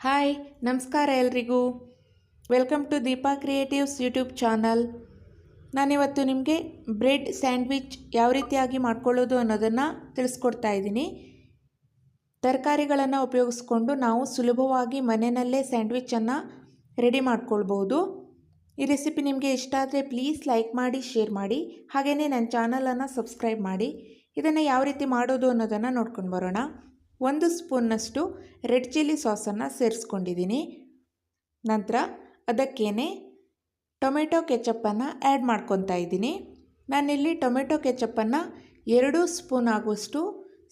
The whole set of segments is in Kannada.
ಹಾಯ್, ನಮಸ್ಕಾರ ಎಲ್ರಿಗೂ. Welcome to Deepa creatives YouTube channel ನಾನಿವತ್ತು ನಿಮಗೆ ಬ್ರೆಡ್ ಸ್ಯಾಂಡ್ವಿಚ್ ಯಾವ ರೀತಿಯಾಗಿ ಮಾಡ್ಕೊಳ್ಳೋದು ಅನ್ನೋದನ್ನು ತಿಳಿಸ್ಕೊಡ್ತಾ ಇದ್ದೀನಿ. ತರಕಾರಿಗಳನ್ನು ಉಪಯೋಗಿಸ್ಕೊಂಡು ನಾವು ಸುಲಭವಾಗಿ ಮನೆಯಲ್ಲೇ ಸ್ಯಾಂಡ್ವಿಚ್ಚನ್ನು ರೆಡಿ ಮಾಡ್ಕೊಳ್ಬೋದು. ಈ ರೆಸಿಪಿ ನಿಮಗೆ ಇಷ್ಟ ಆದರೆ ಪ್ಲೀಸ್ ಲೈಕ್ ಮಾಡಿ, ಶೇರ್ ಮಾಡಿ ಹಾಗೆಯೇ ನನ್ನ ಚಾನಲನ್ನು ಸಬ್ಸ್ಕ್ರೈಬ್ ಮಾಡಿ. ಇದನ್ನು ಯಾವ ರೀತಿ ಮಾಡೋದು ಅನ್ನೋದನ್ನು ನೋಡ್ಕೊಂಡು ಬರೋಣ. ಒಂದು ಸ್ಪೂನ್ನಷ್ಟು ರೆಡ್ ಚಿಲ್ಲಿ ಸಾಸನ್ನು ಸೇರಿಸ್ಕೊಂಡಿದ್ದೀನಿ. ನಂತರ ಅದಕ್ಕೇನೆ ಟೊಮೆಟೊ ಕೆಚಪ್ಪನ್ನು ಆ್ಯಡ್ ಮಾಡ್ಕೊತಾ ಇದ್ದೀನಿ. ನಾನಿಲ್ಲಿ ಟೊಮೆಟೊ ಕೆಚಪ್ಪನ್ನು ಎರಡು ಸ್ಪೂನ್ ಆಗುವಷ್ಟು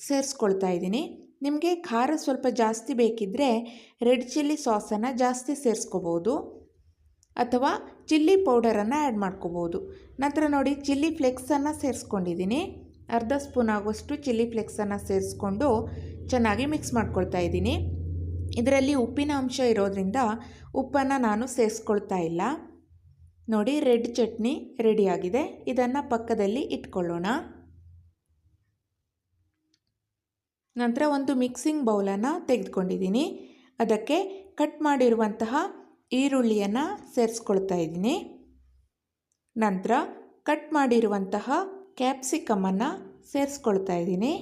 ಸೇರಿಸ್ಕೊಳ್ತಾ ಇದ್ದೀನಿ. ನಿಮಗೆ ಖಾರ ಸ್ವಲ್ಪ ಜಾಸ್ತಿ ಬೇಕಿದ್ದರೆ ರೆಡ್ ಚಿಲ್ಲಿ ಸಾಸನ್ನು ಜಾಸ್ತಿ ಸೇರಿಸ್ಕೋಬೋದು. ಅಥವಾ ಚಿಲ್ಲಿ ಪೌಡರನ್ನು ಆ್ಯಡ್ ಮಾಡ್ಕೋಬೋದು. ನಂತರ ನೋಡಿ ಚಿಲ್ಲಿ ಫ್ಲೆಕ್ಸನ್ನು ಸೇರಿಸ್ಕೊಂಡಿದ್ದೀನಿ. ಅರ್ಧ ಸ್ಪೂನ್ ಆಗುವಷ್ಟು ಚಿಲ್ಲಿ ಫ್ಲೆಕ್ಸನ್ನು ಸೇರಿಸ್ಕೊಂಡು ಚೆನ್ನಾಗಿ ಮಿಕ್ಸ್ ಮಾಡ್ಕೊಳ್ತಾ ಇದ್ದೀನಿ. ಇದರಲ್ಲಿ ಉಪ್ಪಿನ ಅಂಶ ಇರೋದ್ರಿಂದ ಉಪ್ಪನ್ನು ನಾನು ಸೇರಿಸ್ಕೊಳ್ತಾ ಇಲ್ಲ. ನೋಡಿ, ರೆಡ್ ಚಟ್ನಿ ರೆಡಿಯಾಗಿದೆ ಇದನ್ನು ಪಕ್ಕದಲ್ಲಿ ಇಟ್ಕೊಳ್ಳೋಣ. ನಂತರ ಒಂದು ಮಿಕ್ಸಿಂಗ್ ಬೌಲನ್ನು ತೆಗೆದುಕೊಂಡಿದ್ದೀನಿ. ಅದಕ್ಕೆ ಕಟ್ ಮಾಡಿರುವಂತಹ ಈರುಳ್ಳಿಯನ್ನು ಸೇರಿಸ್ಕೊಳ್ತಾ ಇದ್ದೀನಿ. ನಂತರ ಕಟ್ ಮಾಡಿರುವಂತಹ ಕ್ಯಾಪ್ಸಿಕಮನ್ನು ಸೇರಿಸ್ಕೊಳ್ತಾ ಇದ್ದೀನಿ.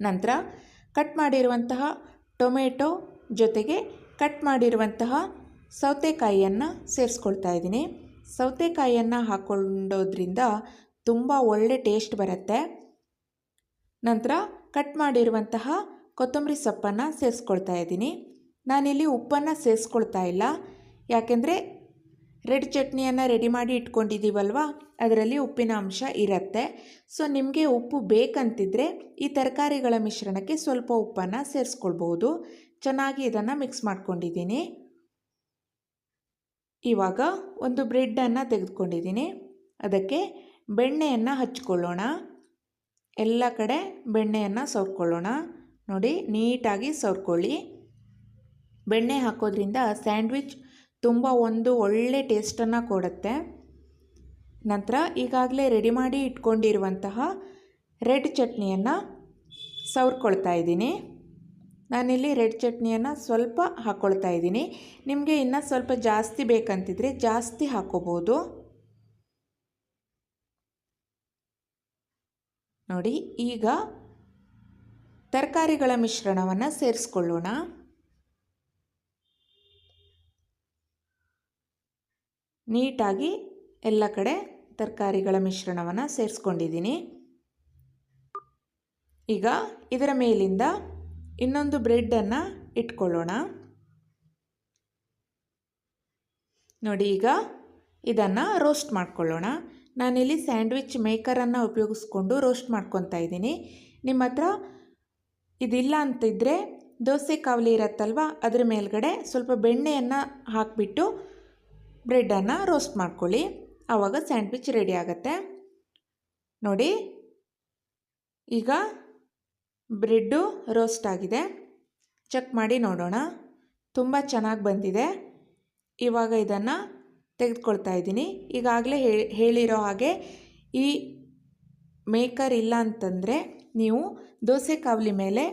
ನಂತರ ಕಟ್ ಮಾಡಿರುವಂತಹ ಟೊಮೆಟೊ ಜೊತೆಗೆ ಕಟ್ ಮಾಡಿರುವಂತಹ ಸೌತೆಕಾಯಿಯನ್ನು ಸೇರಿಸ್ಕೊಳ್ತಾ ಇದ್ದೀನಿ. ಸೌತೆಕಾಯಿಯನ್ನು ಹಾಕ್ಕೊಂಡೋದ್ರಿಂದ ತುಂಬ ಒಳ್ಳೆ ಟೇಸ್ಟ್ ಬರುತ್ತೆ. ನಂತರ ಕಟ್ ಮಾಡಿರುವಂತಹ ಕೊತ್ತಂಬರಿ ಸೊಪ್ಪನ್ನು ಸೇರಿಸ್ಕೊಳ್ತಾ ಇದ್ದೀನಿ. ನಾನಿಲ್ಲಿ ಉಪ್ಪನ್ನು ಸೇರಿಸ್ಕೊಳ್ತಾ ಇಲ್ಲ. ಯಾಕೆಂದರೆ ರೆಡ್ ಚಟ್ನಿಯನ್ನು ರೆಡಿ ಮಾಡಿ ಇಟ್ಕೊಂಡಿದ್ದೀವಲ್ವ? ಅದರಲ್ಲಿ ಉಪ್ಪಿನ ಅಂಶ ಇರುತ್ತೆ. ಸೊ ನಿಮಗೆ ಉಪ್ಪು ಬೇಕಂತಿದ್ರೆ ಈ ತರಕಾರಿಗಳ ಮಿಶ್ರಣಕ್ಕೆ ಸ್ವಲ್ಪ ಉಪ್ಪನ್ನು ಸೇರಿಸ್ಕೊಳ್ಬೋದು ಚೆನ್ನಾಗಿ ಇದನ್ನು ಮಿಕ್ಸ್ ಮಾಡ್ಕೊಂಡಿದ್ದೀನಿ. ಇವಾಗ ಒಂದು ಬ್ರೆಡ್ಡನ್ನು ತೆಗೆದುಕೊಂಡಿದ್ದೀನಿ. ಅದಕ್ಕೆ ಬೆಣ್ಣೆಯನ್ನು ಹಚ್ಕೊಳ್ಳೋಣ. ಎಲ್ಲ ಕಡೆ ಬೆಣ್ಣೆಯನ್ನು ಸವರ್ಕೊಳ್ಳೋಣ ನೋಡಿ, ನೀಟಾಗಿ ಸವರ್ಕೊಳ್ಳಿ ಬೆಣ್ಣೆ ಹಾಕೋದ್ರಿಂದ ಸ್ಯಾಂಡ್ವಿಚ್ ತುಂಬ ಒಂದು ಒಳ್ಳೆ ಟೇಸ್ಟನ್ನು ಕೊಡುತ್ತೆ. ನಂತರ ಈಗಾಗಲೇ ರೆಡಿ ಮಾಡಿ ಇಟ್ಕೊಂಡಿರುವಂತಹ ರೆಡ್ ಚಟ್ನಿಯನ್ನು ಸವರ್ಕೊಳ್ತಾ ಇದ್ದೀನಿ. ನಾನಿಲ್ಲಿ ರೆಡ್ ಚಟ್ನಿಯನ್ನು ಸ್ವಲ್ಪ ಹಾಕ್ಕೊಳ್ತಾ ಇದ್ದೀನಿ. ನಿಮಗೆ ಇನ್ನೂ ಸ್ವಲ್ಪ ಜಾಸ್ತಿ ಬೇಕಂತಿದ್ರೆ ಜಾಸ್ತಿ ಹಾಕ್ಕೋಬೋದು ನೋಡಿ, ಈಗ ತರಕಾರಿಗಳ ಮಿಶ್ರಣವನ್ನು ಸೇರಿಸ್ಕೊಳ್ಳೋಣ. ನೀಟಾಗಿ ಎಲ್ಲ ಕಡೆ ತರಕಾರಿಗಳ ಮಿಶ್ರಣವನ್ನು ಸೇರಿಸ್ಕೊಂಡಿದ್ದೀನಿ. ಈಗ ಇದರ ಮೇಲಿಂದ ಇನ್ನೊಂದು ಬ್ರೆಡ್ಡನ್ನು ಇಟ್ಕೊಳ್ಳೋಣ. ನೋಡಿ, ಈಗ ಇದನ್ನು ರೋಸ್ಟ್ ಮಾಡ್ಕೊಳ್ಳೋಣ. ನಾನಿಲ್ಲಿ ಸ್ಯಾಂಡ್ವಿಚ್ ಮೇಕರನ್ನು ಉಪಯೋಗಿಸ್ಕೊಂಡು ರೋಸ್ಟ್ ಮಾಡ್ಕೊತಾ ಇದ್ದೀನಿ. ನಿಮ್ಮ ಹತ್ರ ಇದಿಲ್ಲ ಅಂತಿದ್ದರೆ ದೋಸೆ ಕಾವಲಿ ಇರತ್ತಲ್ವ? ಅದರ ಮೇಲ್ಗಡೆ ಸ್ವಲ್ಪ ಬೆಣ್ಣೆಯನ್ನು ಹಾಕಿಬಿಟ್ಟು ಬ್ರೆಡ್ಡನ್ನು ರೋಸ್ಟ್ ಮಾಡ್ಕೊಳ್ಳಿ. ಆವಾಗ ಸ್ಯಾಂಡ್ವಿಚ್ ರೆಡಿ ಆಗುತ್ತೆ. ನೋಡಿ, ಈಗ ಬ್ರೆಡ್ಡು ರೋಸ್ಟ್ ಆಗಿದೆ. ಚೆಕ್ ಮಾಡಿ ನೋಡೋಣ. ತುಂಬ ಚೆನ್ನಾಗಿ ಬಂದಿದೆ. ಇವಾಗ ಇದನ್ನು ತೆಗೆದುಕೊಳ್ತಾ ಇದ್ದೀನಿ. ಈಗಾಗಲೇ ಹೇಳಿರೋ ಹಾಗೆ ಈ ಮೇಕರ್ ಇಲ್ಲ ಅಂತಂದರೆ ನೀವು ದೋಸೆ ಕಾವಲಿ ಮೇಲೆ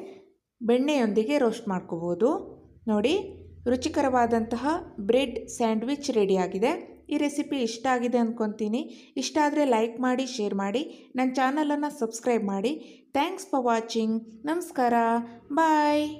ಬೆಣ್ಣೆಯೊಂದಿಗೆ ರೋಸ್ಟ್ ಮಾಡ್ಕೋಬೋದು. ನೋಡಿ ರುಚಿಕರವಾದಂತಹ ಬ್ರೆಡ್ ಸ್ಯಾಂಡ್ವಿಚ್ ರೆಡಿಯಾಗಿದೆ. ಈ ರೆಸಿಪಿ ಇಷ್ಟ ಆಗಿದೆ ಅಂದ್ಕೊತೀನಿ ಇಷ್ಟ ಆದರೆ ಲೈಕ್ ಮಾಡಿ, ಶೇರ್ ಮಾಡಿ. ನನ್ನ ಚಾನಲನ್ನು ಸಬ್ಸ್ಕ್ರೈಬ್ ಮಾಡಿ. Thanks for watching. ನಮಸ್ಕಾರ. ಬಾಯ್.